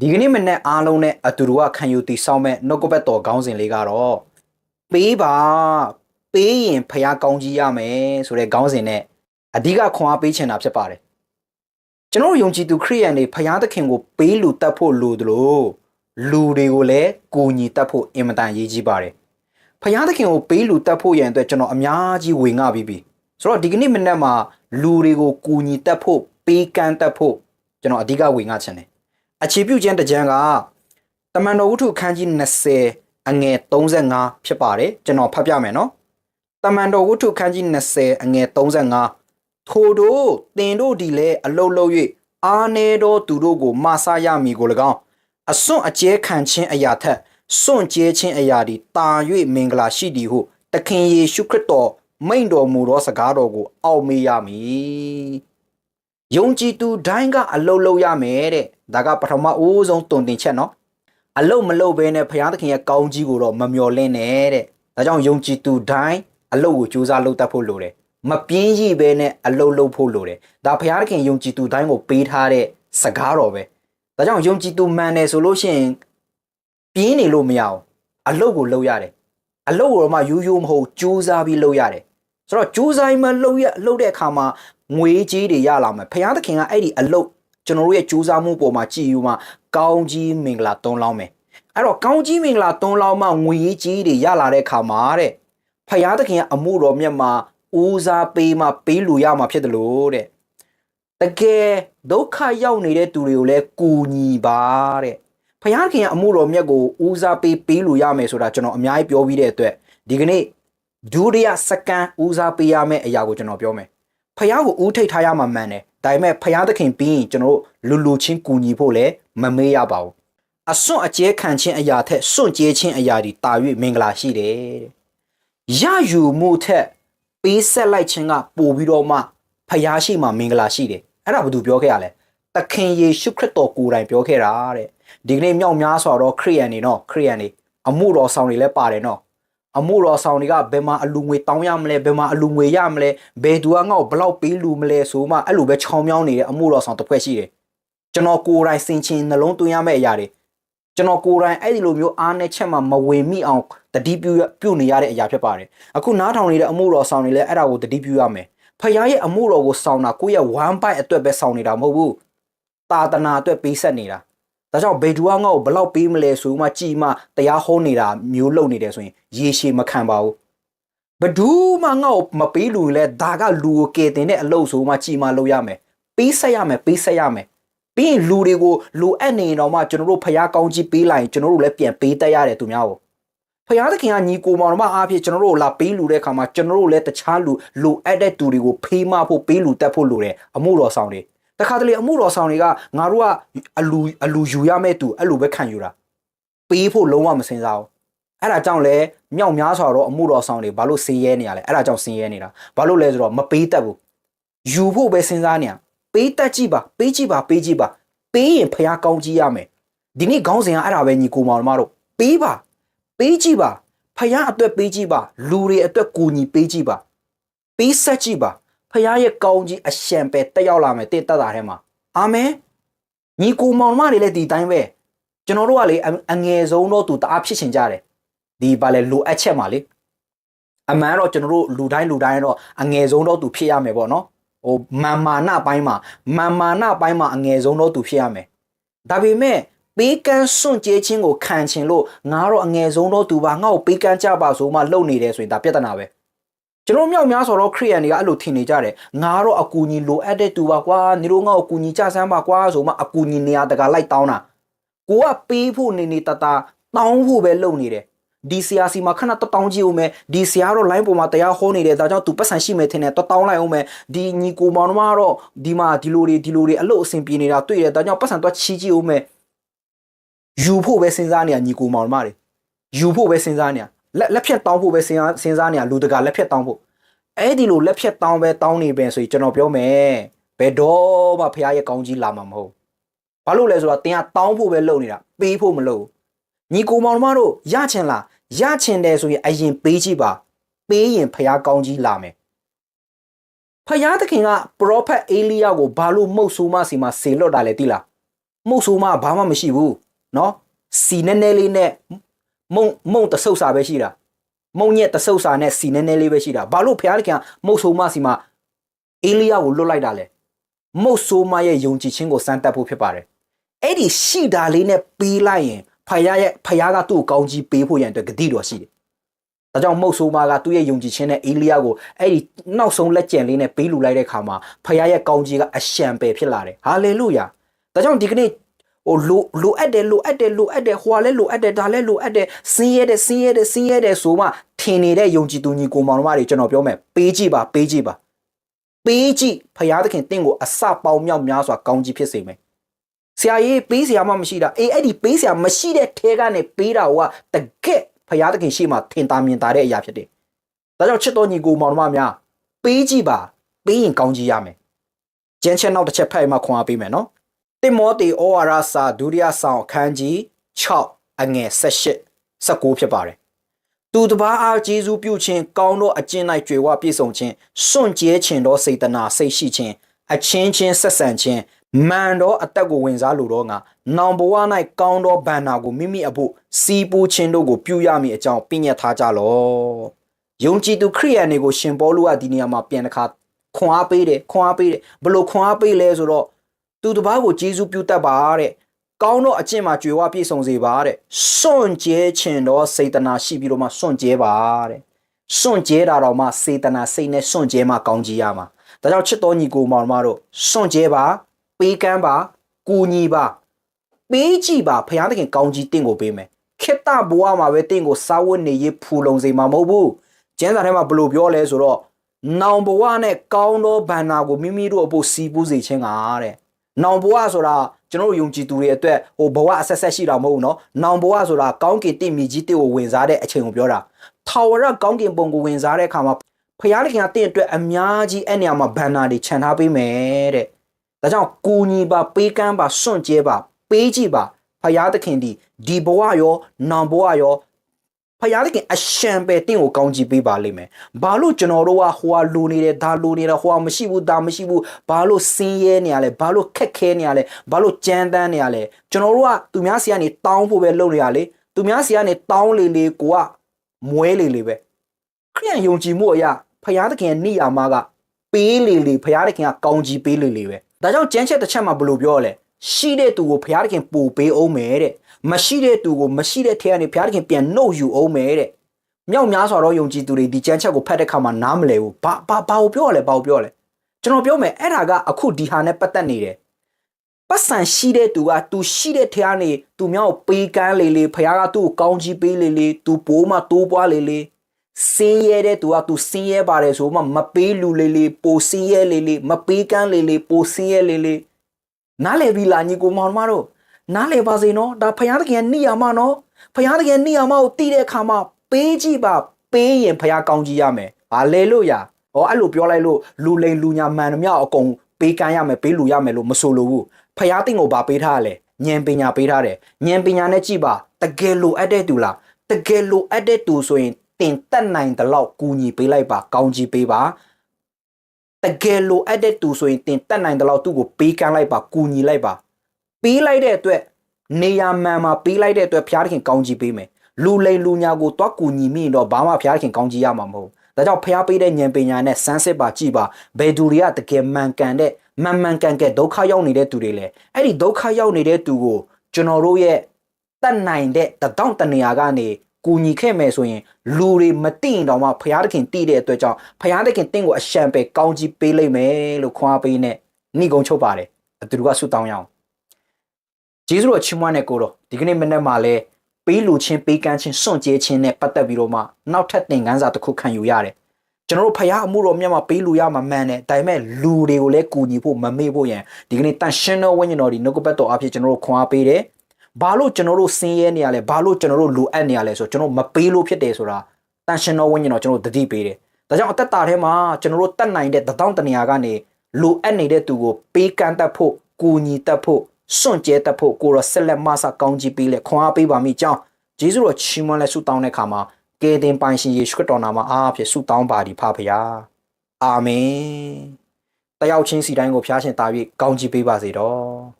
ဒီကနေ့မနေ့အားလုံးနဲ့အတူတူကခံယူတည်ဆောက်မဲ့နှုတ်ကပတ်တော်ခေါင်းစဉ်လေးကတော့ပေးပါပေးရင်ဖះကောင်းကြီးရမယ်ဆိုတဲ့ခေါင်းစဉ်နဲ့အဓိကခွန်အားပေးချင်တာဖြစ်ပါတယ်ကျွန်တော်တို့ယုံကြည်သူခရိယန်တွေဖះသခင်ကိုပေးလူတတ်ဖို့လိုသလိုလူတွေကိုလည်းကိုညီတတ်ဖို့အင်မတန်ရေးကြီးပါတယ်ဖះသခင်ကိုပေးလူတတ်ဖို့ရန်အတွက်ကျွန်တော်အများကြီးဝေငှပြီးပြီဆိုတော့ဒီကနေ့မနေ့မှာလူတွေကိုကိုညီတတ်ဖို့ပေးကမ်းတတ်ဖို့ကျွန်တော်အဓိကဝေငှချင်တယ် အခြေပြုခြင်းတစ်ကြံကတမန်တော်ဝုထုခန်းကြီး20အငယ်35ဖြစ်ပါတယ်ကျွန်တော်ဖတ်ပြမယ်နော်တမန်တော်ဝုထုခန်းကြီး20အငယ်35ထိုတို့တင်တို့ဒီလဲအလုတ်လုတ်၍အာနေတော်သူတို့ကိုမာဆရမည်ကို၎င်းအစွန့်အကျဲခံခြင်းအရာထက်စွန့်ကျဲခြင်းအရာသည်တာ၍မင်္ဂလာရှိသည်ဟုတခင်ယေရှုခရစ်တော်မိန့်တော်မူသောစကားတော်ကိုအောက်မေ့ရမည် ယုံကြည်သူတိုင်းကအလုတ်လုတ်ရမယ်တဲ့ဒါကပထမအိုးဆုံးတုံတင်ချက်နော်အလုတ်မလုတ်ဘဲနဲ့ဘုရားသခင်ရဲ့ကောင်းကြီးကိုတော့မမျော်လင့်နဲ့တဲ့ဒါကြောင့်ယုံကြည်သူတိုင်းအလုတ်ကိုကြိုးစားလုပ်တတ်ဖို့လိုတယ်မပြင်းရည်ပဲနဲ့အလုတ်လုတ်ဖို့လိုတယ်ဒါဘုရားသခင်ယုံကြည်သူတိုင်းကိုပေးထားတဲ့စကားတော်ပဲဒါကြောင့်ယုံကြည်သူမှန်တယ်ဆိုလို့ရှိရင်ပြင်းနေလို့မရအောင်အလုတ်ကိုလုပ်ရတယ်အလုတ်ကိုတော့မှရိုးရိုးမဟုတ်ကြိုးစားပြီးလုပ်ရတယ်ဆိုတော့ကြိုးစားမှလုပ်ရလုပ်တဲ့အခါမှာ ငွေကြေးတွေရလာမယ်ဖခင်သခင်ကအဲ့ဒီအလုတ်ကျွန်တော်တို့ရဲ့ကြိုးစားမှုပေါ်မှာကြည်ယူမှကောင်းကြီးမင်္ဂလာသွန်းလောင်းမယ်အဲ့တော့ကောင်းကြီးမင်္ဂလာသွန်းလောင်းမှငွေကြေးတွေရလာတဲ့အခါမှာတဲ့ဖခင်သခင်ကအမှုတော်မြတ်မှာဦးစားပေးမှပေးလို့ရမှာဖြစ်တယ်လို့တဲ့တကယ်ဒုက္ခရောက်နေတဲ့သူတွေကိုလည်းကူညီပါတဲ့ဖခင်သခင်ကအမှုတော်မြတ်ကိုဦးစားပေးပေးလို့ရမယ်ဆိုတာကျွန်တော်အများကြီးပြောပြီးတဲ့အတွက်ဒီကနေ့ဒုတိယစက္ကန့်ဦးစားပေးရမယ့်အရာကိုကျွန်တော်ပြောမယ် ဖះကိုဦးထိတ်ထားရမှာမှန်တယ်ဒါပေမဲ့ဖះသခင်ပြီးရင်ကျွန်တော်တို့လူလူချင်းကူညီဖို့လည်းမမေ့ရပါဘူးအစွန့်အကျဲခံခြင်းအရာထက်စွန့်ကျဲခြင်းအရာဒီတာ၍မင်္ဂလာရှိတယ်တဲ့ရယူမှုထက်ပေးဆက်လိုက်ခြင်းကပိုပြီးတော့မှဖះရှိမှမင်္ဂလာရှိတယ်အဲ့ဒါဘာသူပြောခဲ့ရလဲသခင်ယေရှုခရစ်တော်ကိုယ်တိုင်ပြောခဲ့တာတဲ့ဒီကနေ့မြောက်များစွာတော့ခရိယန်တွေနော်ခရိယန်တွေအမှုတော်ဆောင်တွေလည်းပါတယ်နော် အမှုတော်ဆောင်တွေကဘယ်မှာအလူငွေတောင်းရမလဲဘယ်မှာအလူငွေရမလဲဘယ်သူကငါ့ကိုဘလောက်ပေးလူမလဲဆိုမှအဲ့လိုပဲချောင်းမြောင်းနေတဲ့အမှုတော်ဆောင်တစ်ဖွဲ့ရှိတယ်ကျွန်တော်ကိုယ်တိုင်စင်ချင်းနှလုံးသွင်းရမယ့်အရာတွေကျွန်တော်ကိုယ်တိုင်အဲ့ဒီလိုမျိုးအားနဲ့ချက်မှမဝေမိအောင်တတိပြုပြုနေရတဲ့အရာဖြစ်ပါတယ်အခုနားထောင်နေတဲ့အမှုတော်ဆောင်တွေလည်းအဲ့ဒါကိုတတိပြုရမယ်ဖခင်ရဲ့အမှုတော်ကိုဆောင်တာကိုယ့်ရဲ့ one bite အတွက်ပဲဆောင်နေတာမဟုတ်ဘူးတာတနာအတွက်ပေးဆက်နေတာ ဒါကြောင့်ဘေဒူကငါ့ကိုဘလောက်ပေးမလဲဆိုမှကြည်မှတရားဟောနေတာမျိုးလုပ်နေတယ်ဆိုရင်ရေရှည်မခံပါဘူးဘဒူးမှငါ့ကိုမပေးလူလဲဒါကလူကိုကယ်တင်တဲ့အလုပ်ဆိုမှကြည်မှလုပ်ရမယ်ပေးဆက်ရမယ်ပေးဆက်ရမယ်ပြီးရင်လူတွေကိုလိုအပ်နေရင်တော့မှကျွန်တော်တို့ဖျားကောင်းကြီးပေးလိုက်ရင်ကျွန်တော်တို့လည်းပြန်ပေးတတ်ရတယ်သူများကိုဖျားသခင်ကညီကိုမောင်တို့မအားဖြင့်ကျွန်တော်တို့လာပေးလူတဲ့အခါမှာကျွန်တော်တို့လည်းတခြားလူလိုအပ်တဲ့သူတွေကိုဖေးမဖို့ပေးလူတက်ဖို့လိုတယ်အမှုတော်ဆောင်တွေ တခါတလေအမှုတော်ဆောင်တွေကငါတို့ကအလူအလူယူရမဲ့သူအဲ့လိုပဲခံယူတာပေးဖို့လုံးဝမစင်စားဘူးအဲ့ဒါကြောင့်လဲမြောက်များစွာတော့အမှုတော်ဆောင်တွေဘာလို့ဆင်းရဲနေရလဲအဲ့ဒါကြောင့်ဆင်းရဲနေတာဘာလို့လဲဆိုတော့မပေးတတ်ဘူးယူဖို့ပဲစဉ်းစားနေရပေးတတ်ကြည့်ပါပေးကြည့်ပါပေးကြည့်ပါပေးရင်ဖះကောင်းကြည့်ရမယ်ဒီနေ့ခေါင်းစဉ်ကအဲ့ဒါပဲညီကိုမောင်တို့မတို့ပေးပါပေးကြည့်ပါဖះအတွက်ပေးကြည့်ပါလူတွေအတွက်ကူညီပေးကြည့်ပါပေးဆက်ကြည့်ပါ ဖခင်ရဲ့ကောင်းကြီးအရှံပဲတက်ရောက်လာမယ်တင့်တက်တာထဲမှာအာမင်ညီကိုမောင်မတွေလည်းဒီတိုင်းပဲကျွန်တော်တို့ကလေအအငယ်ဆုံးတော့သူတအားဖြစ်ချင်ကြတယ်ဒီပါလေလိုအပ်ချက်မှာလေအမှန်တော့ကျွန်တော်တို့လူတိုင်းလူတိုင်းတော့အငယ်ဆုံးတော့သူဖြစ်ရမယ်ပေါ့နော်ဟိုမာမာနပိုင်းမှာမာမာနပိုင်းမှာအငယ်ဆုံးတော့သူဖြစ်ရမယ်ဒါပေမဲ့ပေးကမ်းစွန့်ကြဲခြင်းကိုခံချင်လို့ငါတော့အငယ်ဆုံးတော့သူပါငါ့ကိုပေးကမ်းကြပါဆိုမှလုပ်နေတယ်ဆိုရင်ဒါပြဿနာပဲ ကျွန်တော်မြောက်များဆိုတော့ခရိယန်တွေကအဲ့လိုထင်နေကြတယ်ငါတော့အကူညီလိုအပ်တဲ့သူပါကွာနေတော့ငါ့ကိုအကူညီကြဆန်းပါကွာဆိုမှအကူညီနေရတကလိုက်တောင်းတာကိုကပေးဖို့နေနေတတတောင်းဖို့ပဲလုပ်နေတယ်ဒီဆရာစီမှာခဏတတောင်းကြည့်ဦးမယ်ဒီဆရာတော့ line ပေါ်မှာတရားဟောနေတယ်ဒါကြောင့် तू ပတ်စံရှိမယ်ထင်တယ်တတောင်းလိုက်အောင်မယ်ဒီညီကိုမောင်နှမကတော့ဒီမှာဒီလိုတွေဒီလိုတွေအလုပ်အဆင်ပြေနေတာတွေ့တယ်ဒါကြောင့်ပတ်စံတော့ချီးကြည့်ဦးမယ်ယူဖို့ပဲစဉ်းစားနေရညီကိုမောင်နှမတွေယူဖို့ပဲစဉ်းစားနေရ လက်လက်ဖြတ်တောင်းဖို့ပဲစဉ်းစားစဉ်းစားနေရလူတကာလက်ဖြတ်တောင်းဖို့အဲ့ဒီလိုလက်ဖြတ်တောင်းပဲတောင်းနေပင်ဆိုရင်ကျွန်တော်ပြောမယ်ဘယ်တော့မှဖះရဲ့ကောင်းကြီးလာမှာမဟုတ်ဘာလို့လဲဆိုတော့တင်ကတောင်းဖို့ပဲလုပ်နေတာပေးဖို့မလုပ်ညီကိုမောင်တို့တို့ရချင်လားရချင်တယ်ဆိုရင်အရင်ပေးကြည့်ပါပေးရင်ဖះကောင်းကြီးလာမယ်ဖះသခင်ကပရောဖက်အေလိယကိုဘာလို့မှုတ်ဆိုးမစီမှာဆေလွတ်တာလဲတိလားမှုတ်ဆိုးမှဘာမှမရှိဘူးနော်စီနဲနဲလေးနဲ့ မုံမုံတဆုပ်စာပဲရှိတာမုံညက်တဆုပ်စာနဲ့စီနဲနဲလေးပဲရှိတာဘာလို့ဖျားတခင်ကမှုတ်ဆိုးမှစီမှာအေလိယကိုလွတ်လိုက်တာလဲမုတ်ဆိုးမရဲ့ယုံကြည်ခြင်းကိုစမ်းသပ်ဖို့ဖြစ်ပါတယ်အဲ့ဒီရှိတာလေးနဲ့ပေးလိုက်ရင်ဖယားရဲ့ဖယားကသူ့ကိုကောင်းကြီးပေးဖို့ရန်အတွက်ဂတိတော်ရှိတယ်ဒါကြောင့်မုတ်ဆိုးမကသူ့ရဲ့ယုံကြည်ခြင်းနဲ့အေလိယကိုအဲ့ဒီနောက်ဆုံးလက်ကျန်လေးနဲ့ပေးလူလိုက်တဲ့ခါမှာဖယားရဲ့ကောင်းကြီးကအရှံပယ်ဖြစ်လာတယ်ဟာလေလုယာဒါကြောင့်ဒီကနေ့ ဟိုလိုလိုအပ်တယ်လိုအပ်တယ်လိုအပ်တယ်ဟိုကလည်းလိုအပ်တယ်ဒါလည်းလိုအပ်တယ်စင်းရဲတယ်စင်းရဲတယ်စင်းရဲတယ်ဆိုမှထင်နေတဲ့ယုံကြည်သူညီကိုမောင်တို့မတွေကျွန်တော်ပြောမယ်ပေးကြည့်ပါပေးကြည့်ပါပေးကြည့်ဖယားသခင်တင့်ကိုအစပေါင်းမြောက်များစွာကောင်းကြီးဖြစ်စေမယ်ဆရာကြီးပေးဆရာမှမရှိတာအေးအဲ့ဒီပေးဆရာမရှိတဲ့ထဲကနေပေးတာကတကက်ဖယားသခင်ရှိမှထင်သာမြင်သာတဲ့အရာဖြစ်တယ်ဒါကြောင့်ချစ်တော်ညီကိုမောင်တို့မများပေးကြည့်ပါပေးရင်ကောင်းကြီးရမယ်ကျန်းချက်နောက်တစ်ချက်ဖတ်ရင်မှခွန်အားပေးမယ်နော် တိမောသေဩဝါဒစာဒုတိယဆောင်အခန်းကြီး6အငယ်18 19ဖြစ်ပါတယ်သူတပားအားကျေးဇူးပြုခြင်းကောင်းသောအကျင့်၌ကြွယ်ဝပြည့်စုံခြင်းစွန့်ကြဲခြင်းသောစေတနာစိတ်ရှိခြင်းအချင်းချင်းဆက်ဆံခြင်းမှန်သောအသက်ကိုဝင်စားလိုတော့ငါနောင်ဘဝ၌ကောင်းသောဗန္နာကိုမိမိအဖို့စီးပူးခြင်းတို့ကိုပြုရမည်အကြောင်းပြညတ်ထားကြလော့ယုံကြည်သူခရိယန်တွေကိုရှင်ပေါလုကဒီနေရာမှာပြန်တစ်ခါခွန်အားပေးတယ်ခွန်အားပေးတယ်ဘလို့ခွန်အားပေးလဲဆိုတော့ သူတစ်ပါးကိုကျေးဇူးပြုတတ်ပါတဲ့ကောင်းသောအကျင့်မှာကြွယ်ဝပြည့်စုံစေပါတဲ့စွန့်ကြဲခြင်းတော့စေတနာရှိပြီးတော့မှစွန့်ကြဲပါတဲ့စွန့်ကြဲတာတော့မှစေတနာစိတ်နဲ့စွန့်ကြဲမှကောင်းကြီးရမှာဒါကြောင့်ချစ်တော်ညီကိုမောင်မတို့စွန့်ကြဲပါပေးကမ်းပါကူညီပါပေးကြည့်ပါဖခင်သခင်ကောင်းကြီးတင့်ကိုပေးမယ်ခေတ္တဘဝမှာပဲတင့်ကိုစားဝတ်နေရေးဖူလုံစေမှာမဟုတ်ဘူးကျမ်းစာထဲမှာဘယ်လိုပြောလဲဆိုတော့နောင်ဘဝနဲ့ကောင်းသောဘန္နာကိုမိမိတို့အဖို့စီးပူးစေခြင်းကတဲ့ နောင်ဘဝဆိုတာကျွန်တော်ယုံကြည်သူတွေအတွက်ဟိုဘဝအဆက်ဆက်ရှိတာမဟုတ်ဘူးနော်နောင်ဘဝဆိုတာကောင်းကင်တိမြကြီးတိကိုဝင်စားတဲ့အချိန်ကိုပြောတာထာဝရကောင်းကင်ဘုံကိုဝင်စားတဲ့အခါမှာဖရာသခင်ကတင့်အတွက်အများကြီးအဲ့နေရာမှာဘန်နာတွေခြံထားပေးမယ်တဲ့ဒါကြောင့်ကိုညီပါပေးကမ်းပါစွန့်ကြဲပါပေးကြည့်ပါဖရာသခင်ဒီဒီဘဝရောနောင်ဘဝရော ဖယားသခင်အရှံပဲတင့်ကိုကောင်းချီးပေးပါလိမ့်မယ်။ဘာလို့ကျွန်တော်တို့ကဟိုဟာလူနေတယ်ဒါလူနေတယ်ဟိုဟာမရှိဘူးဒါမရှိဘူးဘာလို့စင်းရဲနေရလဲဘာလို့ခက်ခဲနေရလဲဘာလို့ကြမ်းတမ်းနေရလဲကျွန်တော်တို့ကသူများစီကနေတောင်းဖို့ပဲလုပ်နေရလေသူများစီကနေတောင်းလေလေကိုကမွဲလေလေပဲခရိယန်ယုံကြည်မှုအရာဖယားသခင်ရဲ့နိယာမကပေးလေလေဖယားသခင်ကကောင်းချီးပေးလေလေပဲဒါကြောင့်ကျမ်းချက်တစ်ချက်မှာဘယ်လိုပြောရလဲ ရှိတဲ့သူကိုဖယားသခင်ပို့ပေးအောင်မယ်တဲ့မရှိတဲ့သူကိုမရှိတဲ့ထဲကနေဘုရားသခင်ပြန်နှုတ်ယူအောင်မယ်တဲ့မြောက်များစွာတော့ယုံကြည်သူတွေဒီကြမ်းချက်ကိုဖတ်တဲ့ခါမှာနားမလဲဘူးဘာဘာဘာကိုပြောရလဲဘာကိုပြောရလဲကျွန်တော်ပြောမယ်အဲ့ဒါကအခုဒီဟာနဲ့ပတ်သက်နေတယ်ပတ်စံရှိတဲ့သူကသူရှိတဲ့ထဲကနေသူမြောက်ပေးကမ်းလေလေဘုရားကသူ့ကိုကောင်းကြီးပေးလေလေသူပိုးမှတိုးပွားလေလေစင်းရဲတဲ့သူကသူစင်းရဲပါတယ်ဆိုမှမပေးလူလေလေပိုစင်းရဲလေလေမပေးကမ်းလေလေပိုစင်းရဲလေလေ နားလေပြီလားညီကိုမောင်မတို့နားလည်ပါစေနော်ဒါဖယားသခင်နိယာမနော်ဖယားသခင်နိယာမကိုတည်တဲ့အခါမှာပေးကြည့်ပါပေးရင်ဖယားကောင်းကြီးရမယ်ဟာလေလုယာဟောအဲ့လိုပြောလိုက်လို့လူလိန်လူညာမှန်မြအကုန်ပေးကမ်းရမယ်ပေးလူရမယ်လို့မဆိုလိုဘူးဖယားတင့်ကိုဗာပေးထားရလဲဉာဏ်ပညာပေးထားတယ်ဉာဏ်ပညာနဲ့ကြည့်ပါတကယ်လိုအပ်တဲ့သူလားတကယ်လိုအပ်တဲ့သူဆိုရင်တင်တက်နိုင်တဲ့လောက်ကူညီပေးလိုက်ပါကောင်းကြီးပေးပါ တကယ်လိုအပ်တဲ့သူဆိုရင်တင်တက်နိုင်တဲ့လောက်သူ့ကိုပေးကမ်းလိုက်ပါကူညီလိုက်ပါပေးလိုက်တဲ့အတွက်နေရာမှန်မှာပေးလိုက်တဲ့အတွက်ဘုရားသခင်ကောင်းကြီးပေးမယ်လူလိမ်လူညာကိုတွားကူညီမိရင်တော့ဘာမှဘုရားသခင်ကောင်းကြီးရမှာမဟုတ်ဒါကြောင့်ဘုရားပေးတဲ့ဉာဏ်ပညာနဲ့စမ်းစစ်ပါကြည့်ပါဘယ်သူတွေကတကယ်မှန်ကန်တဲ့မှန်မှန်ကန်ကန်ဒုက္ခရောက်နေတဲ့သူတွေလဲအဲ့ဒီဒုက္ခရောက်နေတဲ့သူကိုကျွန်တော်တို့ရဲ့တတ်နိုင်တဲ့တတောင့်တနေရာကနေ ကူညီခဲ့မယ်ဆိုရင်လူတွေမသိရင်တော့မှဘုရားသခင်တည်တဲ့အတွက်ကြောင့်ဘုရားသခင်တင့်ကိုအရှံပဲကောင်းကြီးပေးလိုက်မယ်လို့ခွန်အားပေးနဲ့ဏိကုံချုပ်ပါတယ်အတူတူကဆုတောင်းရအောင်ဂျေဇုတော်ချီးမွမ်းတဲ့ကိုတော့ဒီကနေ့မနေ့မှလည်းပေးလူချင်းပေးကမ်းချင်းစွန့်ကြဲခြင်းနဲ့ပတ်သက်ပြီးတော့မှနောက်ထပ်သင်ခန်းစာတစ်ခုခံယူရတယ်ကျွန်တော်တို့ဖရားအမှုတော်မြတ်မှာပေးလူရမှာမှန်တယ်ဒါပေမဲ့လူတွေကိုလည်းကူညီဖို့မမေ့ဖို့ရန်ဒီကနေ့တန်ရှင်းသောဝိညာဉ်တော်ဒီနှုတ်ကပတ်တော်အဖြစ်ကျွန်တော်တို့ခွန်အားပေးတယ် ဘာလို့ကျွန်တော်တို့ဆင်းရဲနေရလဲဘာလို့ကျွန်တော်တို့လိုအပ်နေရလဲဆိုကျွန်တော်မပေးလို့ဖြစ်တယ်ဆိုတာတန်ရှင်းသောဝိညာဉ်တော်ကျွန်တော်တို့တတိပေးတယ်ဒါကြောင့်အသက်တာထဲမှာကျွန်တော်တို့တတ်နိုင်တဲ့တထောင်တနေရာကနေလိုအပ်နေတဲ့သူကိုပေးကမ်းတတ်ဖို့ကူညီတတ်ဖို့စွန့်ကြဲတတ်ဖို့ကိုရောဆက်လက်မဆကောင်းကြီးပေးလက်ခွန်အားပေးပါမိကြောင်းဂျေဇုတော်ချီးမွမ်းလက်ဆုတောင်းတဲ့အခါမှာကယ်တင်ပိုင်ရှင်ယေရှုခရစ်တော်နာမအားဖြင့်ဆုတောင်းပါသည်ဖဖရာအာမင်တယောက်ချင်းစီတိုင်းကိုဖျားရှင်တာ၍ကောင်းကြီးပေးပါစေတော့